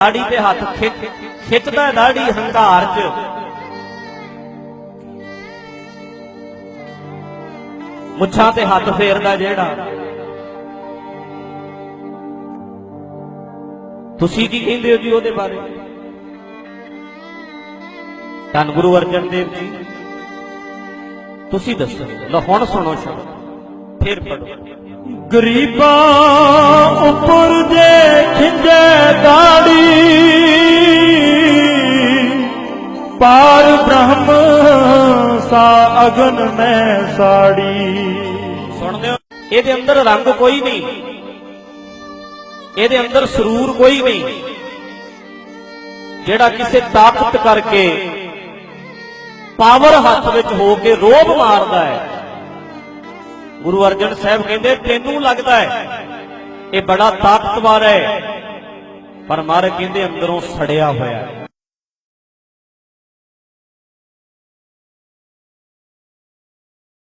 ਦਾੜੀ ਤੇ ਹੱਥ ਖਿੱਚਦਾ ਦਾੜੀ ਹੰਕਾਰ ਚ। ਮੁੱਛਾਂ ਤੇ ਹੱਥ ਫੇਰਦਾ ਜਿਹੜਾ। ਤੁਸੀਂ ਕੀ ਕਹਿੰਦੇ ਹੋ ਜੀ ਉਹਦੇ ਬਾਰੇ? ਧੰਨ ਗੁਰੂ ਅਰਜਨ ਦੇਵ ਜੀ, ਤੁਸੀਂ ਦੱਸੋ, ਲਓ ਹੁਣ ਸੁਣੋ ਸ਼ਬਦ, ਫਿਰ ਪੜੋ ਗਰੀਬਾਂ ਉੱਪਰ ਬ੍ਰਹਮ ਸਾ ਅਗਨ ਮੈਂ ਸਾੜੀ। ਸੁਣਦੇ ਹੋ? ਇਹਦੇ ਅੰਦਰ ਰੰਗ ਕੋਈ ਨਹੀਂ। ਇਹਦੇ ਅੰਦਰ ਸਰੂਰ ਕੋਈ ਨਹੀਂ। ਜਿਹੜਾ ਕਿਸੇ ਤਾਕਤ ਕਰਕੇ ਪਾਵਰ ਹੱਥ ਵਿੱਚ ਹੋ ਕੇ ਰੋਬ ਮਾਰਦਾ ਹੈ। ਗੁਰੂ ਅਰਜਨ ਸਾਹਿਬ ਕਹਿੰਦੇ, ਤੈਨੂੰ ਲੱਗਦਾ ਹੈ, ਇਹ ਬੜਾ ਤਾਕਤਵਰ ਹੈ। ਪਰ ਮਹਾਰਾਜ ਕਹਿੰਦੇ, ਅੰਦਰੋਂ ਸੜਿਆ ਹੋਇਆ ਹੈ।